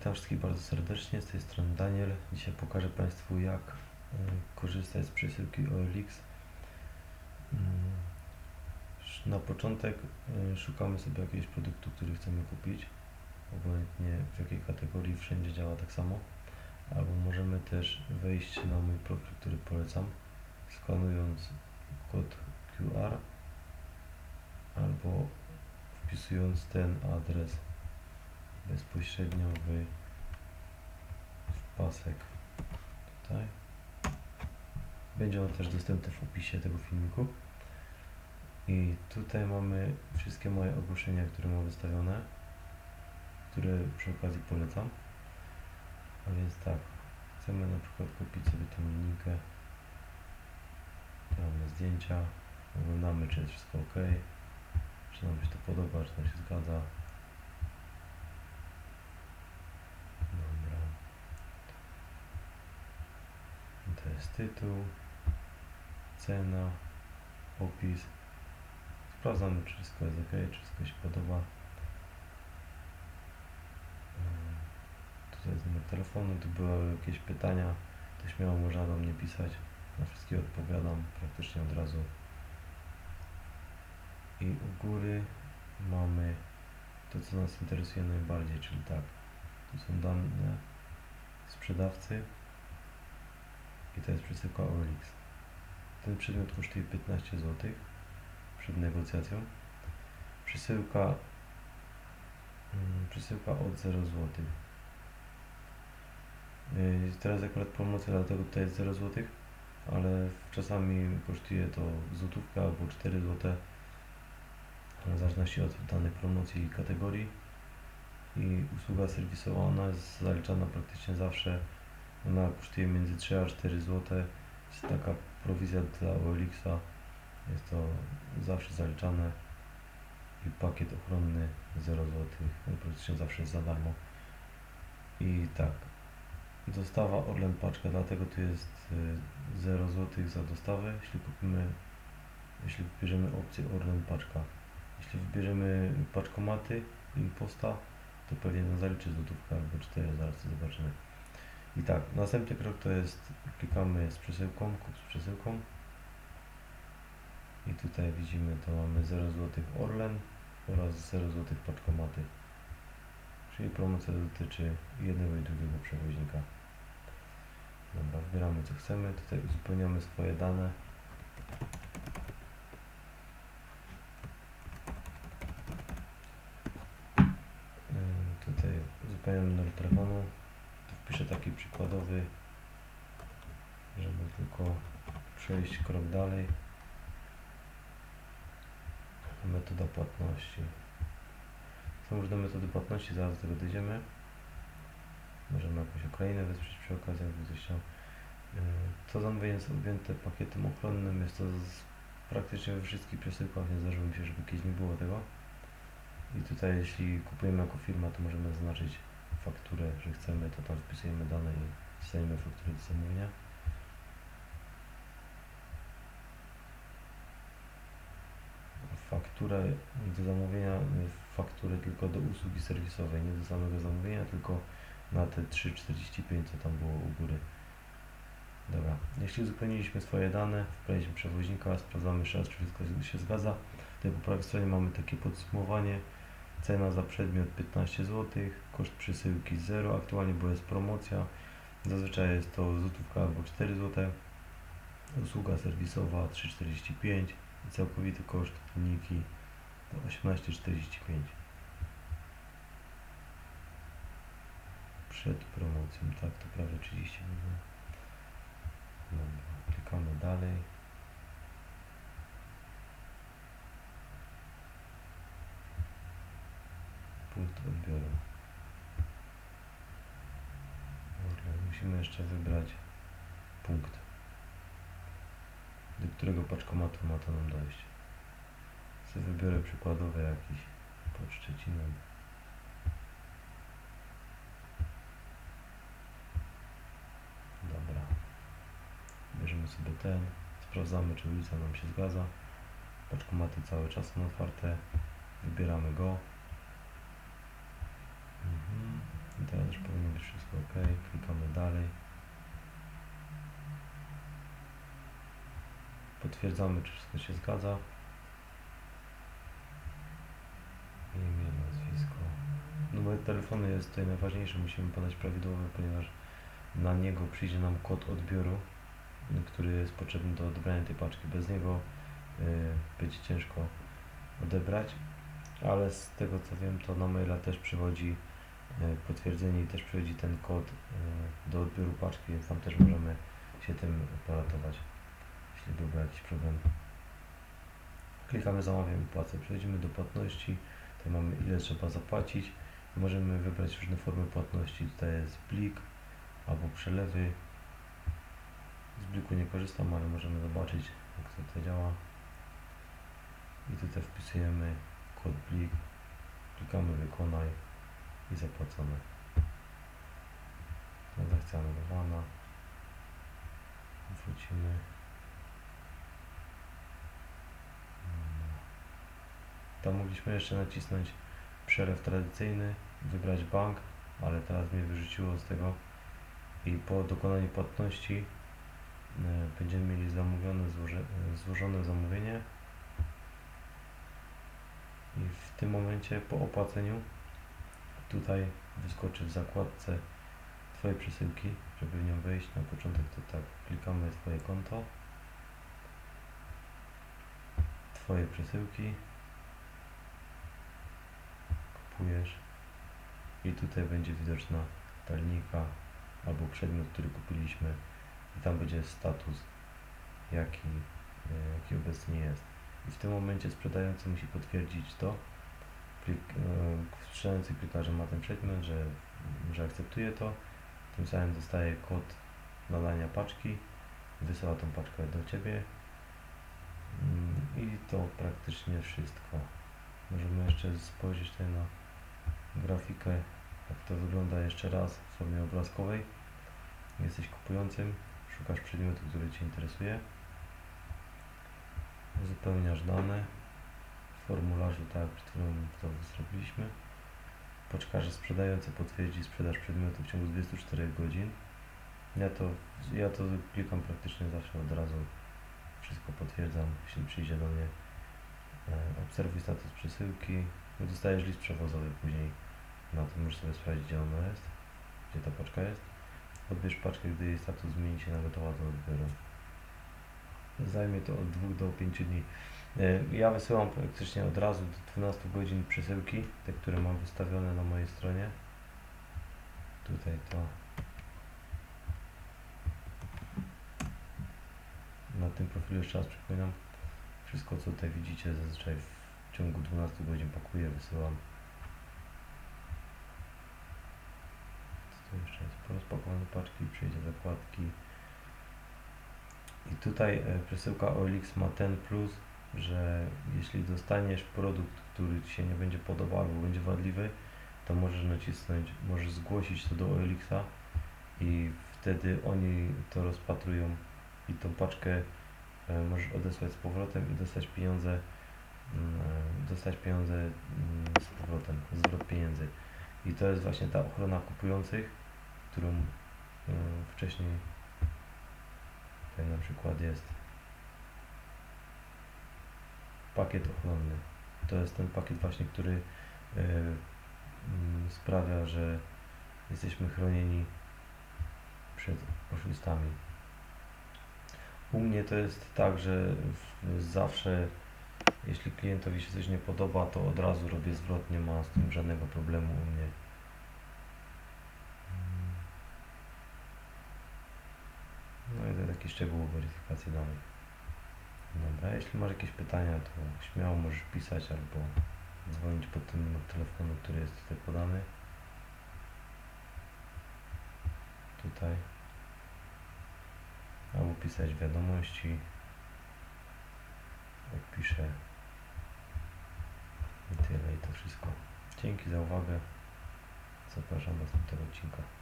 witam wszystkich bardzo serdecznie. Z tej strony Daniel. Dzisiaj pokażę Państwu, jak y, korzystać z przesyłki OLX. Mm, Na początek y, szukamy sobie jakiegoś produktu, który chcemy kupić. Obojętnie w jakiej kategorii, wszędzie działa tak samo. Albo możemy też wejść na mój profil, który polecam, skanując kod QR albo wpisując ten adres bezpośrednio w, w pasek tutaj. Będzie on też dostępny w opisie tego filmiku. I tutaj mamy wszystkie moje ogłoszenia, które mam wystawione, które przy okazji polecam. A więc tak, chcemy na przykład kupić sobie tą linijkę. Tu mamy zdjęcia, oglądamy czy jest wszystko ok, czy nam się to podoba, czy nam się zgadza. Dobra. I To jest tytuł, cena, opis. Sprawdzamy, czy wszystko jest ok, czy wszystko się podoba. Ym, Tutaj jest numer telefonu, tu były jakieś pytania, to śmiało można do mnie pisać. Na wszystkie odpowiadam praktycznie od razu. I u góry mamy to, co nas interesuje najbardziej, czyli tak, tu są dane sprzedawcy i to jest przesyłka OLX. Ten przedmiot kosztuje 15 zł przed negocjacją. Przesyłka, mm, przesyłka od 0 zł. Yy, Teraz akurat promocja, dlatego tutaj jest 0 zł, ale czasami kosztuje to złotówkę albo 4 zł, w zależności od danej promocji i kategorii. I usługa serwisowa, ona jest zaliczana praktycznie zawsze. Ona kosztuje między 3 a 4 zł. Jest taka prowizja dla OLX-a. Jest to zawsze zaliczane. I pakiet ochronny 0 zł. Praktycznie zawsze jest za darmo. I tak. Dostawa Orlen paczka, dlatego tu jest y, 0 zł za dostawę, jeśli kupimy, jeśli wybierzemy opcję Orlen paczka. Jeśli wybierzemy paczkomaty i posta, to pewnie nam zaliczy złotówkę albo 4, zaraz to zobaczymy. I tak, następny krok to jest, klikamy z przesyłką, kup z przesyłką. I tutaj widzimy, to mamy 0 zł Orlen oraz 0 zł paczkomaty. Czyli promocja dotyczy jednego i drugiego przewoźnika. Dobra, wybieramy co chcemy, tutaj uzupełniamy swoje dane. Taki przykładowy, żeby tylko przejść krok dalej. Metoda płatności. Są różne metody płatności, zaraz do tego dojdziemy. Możemy jakąś Ukrainę wesprzeć przy okazji, jakby ktoś chciał. Yy, To zamówienie jest objęte pakietem ochronnym. Jest to z, praktycznie we wszystkich przesyłkach. Nie zdarzyło mi się, żeby kiedyś nie było tego. I tutaj jeśli kupujemy jako firma, to możemy zaznaczyć fakturę, że chcemy, to tam wpisujemy dane i dostajemy fakturę do zamówienia. Fakturę do zamówienia, y, fakturę tylko do usługi serwisowej, nie do samego zamówienia, tylko na te 3,45 co tam było u góry. Dobra, jeśli uzupełniliśmy swoje dane, wprowadziliśmy przewoźnika, sprawdzamy raz, czy wszystko się zgadza. Tutaj po prawej stronie mamy takie podsumowanie. Cena za przedmiot 15 zł, koszt przesyłki 0, aktualnie bo jest promocja. Zazwyczaj jest to złotówka albo 4 zł. Usługa serwisowa 3,45 i całkowity koszt to 18,45. Przed promocją, tak, to prawie 30 minut. Dobra, klikamy dalej. Punkt odbioru. Dobra, musimy jeszcze wybrać punkt, do którego paczkomatu ma to nam dojść. Sobie wybiorę przykładowy jakiś pod Szczecinem. Dobra. Bierzemy sobie ten, sprawdzamy czy ulica nam się zgadza. Paczkomaty cały czas są otwarte. Wybieramy go. Mhm. I teraz już powinno być wszystko ok. Klikamy dalej. Potwierdzamy, czy wszystko się zgadza. Imię, nazwisko. Numer telefonu jest tutaj najważniejszy. Musimy podać prawidłowy, ponieważ na niego przyjdzie nam kod odbioru, który jest potrzebny do odebrania tej paczki. Bez niego y, będzie ciężko odebrać, ale z tego co wiem, to na maila też przychodzi potwierdzenie i też przychodzi ten kod y, do odbioru paczki, więc tam też możemy się tym poratować, jeśli byłby jakiś problem. Klikamy zamawiam i płacę. Przechodzimy do płatności. Tutaj mamy ile trzeba zapłacić. Możemy wybrać różne formy płatności. Tutaj jest blik albo przelewy. Z bliku nie korzystam, ale możemy zobaczyć jak to tutaj działa. I tutaj wpisujemy kod blik. Klikamy wykonaj i zapłacone. Transakcja anulowana. Wrócimy. Tam mogliśmy jeszcze nacisnąć przelew tradycyjny, wybrać bank, ale teraz mnie wyrzuciło z tego i po dokonaniu płatności e, będziemy mieli zamówione, złoże, e, złożone zamówienie i w tym momencie po opłaceniu tutaj wyskoczy w zakładce Twoje przesyłki, żeby w nią wejść. Na początek to tak klikamy Twoje konto. Twoje przesyłki. Kupujesz. I tutaj będzie widoczna ta albo przedmiot, który kupiliśmy. I tam będzie status jaki, e, jaki obecnie jest. I w tym momencie sprzedający musi potwierdzić to E, sprzedający klika, że ma ten przedmiot, że, że akceptuje to. Tym samym dostaje kod nadania paczki wysyła tą paczkę do Ciebie. Mm, i to praktycznie wszystko. Możemy jeszcze spojrzeć tutaj na grafikę, jak to wygląda jeszcze raz w formie obrazkowej. Jesteś kupującym, szukasz przedmiotu, który Cię interesuje, uzupełniasz dane formularzu, tak jak to zrobiliśmy. Poczekasz, sprzedający potwierdzi sprzedaż przedmiotu w ciągu 24 godzin. Ja to, ja to klikam praktycznie zawsze od razu. Wszystko potwierdzam, jeśli przyjdzie do mnie. E, obserwuj status przesyłki. Dostajesz list przewozowy później. Na tym możesz sobie sprawdzić, gdzie ona jest, gdzie ta paczka jest. Odbierz paczkę, gdy jej status zmieni się na gotowa do odbioru. Zajmie to od 2 do 5 dni. E, Ja wysyłam praktycznie od razu do 12 godzin przesyłki, te, które mam wystawione na mojej stronie. Tutaj to. Na tym profilu jeszcze raz przypominam. Wszystko co tutaj widzicie zazwyczaj w ciągu 12 godzin pakuję, wysyłam. Co tu jeszcze jest? Po rozpakowaniu paczki przejdzie zakładki. I tutaj e, przesyłka OLX ma ten plus, że jeśli dostaniesz produkt, który Ci się nie będzie podobał albo będzie wadliwy, to możesz nacisnąć, możesz zgłosić to do OLX-a i wtedy oni to rozpatrują i tą paczkę e, możesz odesłać z powrotem i dostać pieniądze, mm, e, dostać pieniądze mm, z powrotem, zwrot pieniędzy. I to jest właśnie ta ochrona kupujących, którą e, wcześniej tutaj na przykład jest pakiet ochronny. To jest ten pakiet właśnie, który e, mm, sprawia, że jesteśmy chronieni przed oszustami. U mnie to jest tak, że zawsze jeśli klientowi się coś nie podoba, to od razu robię zwrot, nie ma z tym żadnego problemu u mnie. No i to taki szczegół weryfikacji danych. Dobra, jeśli masz jakieś pytania, to śmiało możesz pisać albo dzwonić pod ten numer telefonu, który jest tutaj podany. Tutaj. Albo pisać wiadomości. Jak piszę. I tyle, i to wszystko. Dzięki za uwagę. Zapraszam do następnego odcinka.